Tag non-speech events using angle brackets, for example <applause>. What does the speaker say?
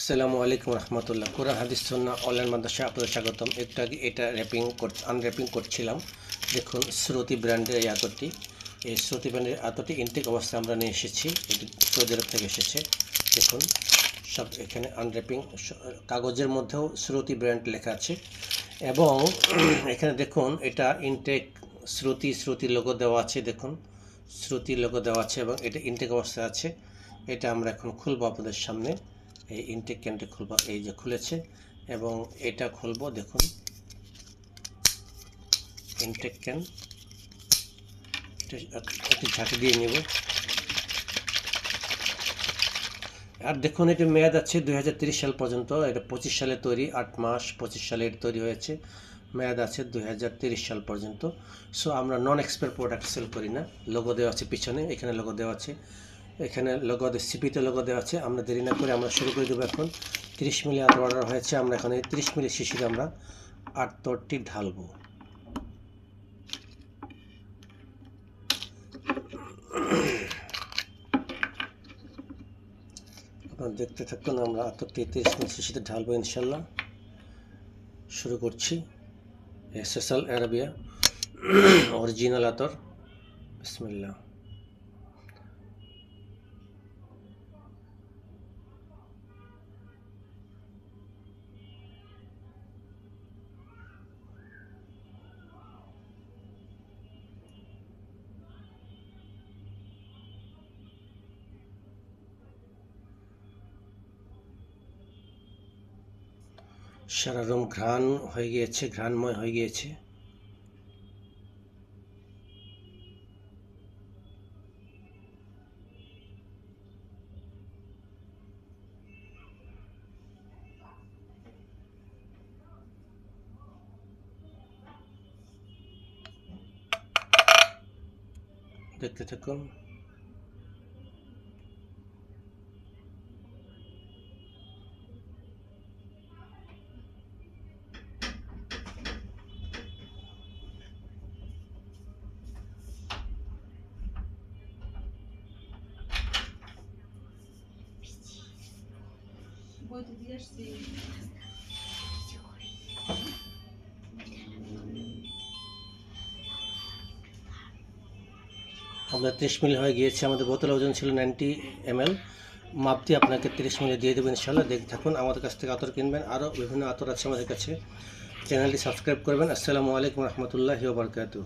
আসসালামু আলাইকুম রহমতুল্লাহ। কোরআন, হাদিস সন্না অনলাইন মাদ্রাসা আপনাদের স্বাগতম। একটু আগে এটা র্যাপিং কর আনর্যাপিং করছিলাম। দেখুন, শ্রুতি ব্র্যান্ডের এই আতরটি। এই শ্রুতি ব্র্যান্ডের আতরটি ইনটেক অবস্থায় আমরা নিয়ে এসেছি। এটি সৌদি আরব থেকে এসেছে। দেখুন, সব এখানে আনর্যাপিং কাগজের মধ্যেও শ্রুতি ব্র্যান্ড লেখা আছে। এবং <clears throat> এখানে দেখুন, এটা ইনটেক শ্রুতি শ্রুতি লোগো দেওয়া আছে। দেখুন, শ্রুতি লোগো দেওয়া আছে এবং এটা ইনটেক অবস্থায় আছে। এটা আমরা এখন খুলবো আপনাদের সামনে। এই ইনটেক ক্যানটি খুলবো, এই যে খুলেছে, এবং এটা খুলবো, দেখুন। ইনটেক ক্যান একটু ঝাঁকি দিয়ে নেব। আর দেখুন এটি মেয়াদ আছে দুই সাল পর্যন্ত, এটা পঁচিশ সালে তৈরি, আট মাস পঁচিশ সালে এটা তৈরি হয়েছে। মেয়াদ আছে দুই সাল পর্যন্ত। সো আমরা নন এক্সপায়ার প্রোডাক্ট সেল করি না। লোগো দেওয়া আছে পিছনে, এখানে লোগো দেওয়া আছে। এখানে লোগো সিপিতে লোগো দেওয়া আছে। আমরা দেরি না করে আমরা শুরু করে দেবো এখন। তিরিশ মিলি আতর অর্ডার হয়েছে। আমরা এখানে তিরিশ মিলি শিশিরে আমরা আতরটি ঢালবো। আপনারা দেখতে থাকুন, আমরা আতরটি তিরিশ মিলি শিশিতে ঢালবো ইনশাল্লাহ শুরু করছি। এসএসএল অ্যারাবিয়া অরিজিনাল আতর। বিসমিল্লাহ। সারা ঘ্রাণ হয়ে গিয়েছে ঘ্রাণময় হয়ে গিয়েছে। দেখতে থাকুন। বইতে আমাদের তিরিশ মিলি হয়ে গিয়েছে, আমাদের বোতল ওজন ছিল নাইনটি এমএল। মাপ দিয়ে আপনাকে তিরিশ মিলে দিয়ে দেবেন ইনশাল্লাহ দেখতে থাকুন, আমাদের কাছ থেকে আতর কিনবেন। আরও বিভিন্ন আতর আছে আমাদের কাছে। চ্যানেলটি সাবস্ক্রাইব করবেন। আসসালামু আলাইকুম রহমতুল্লাহি ওবরকাতু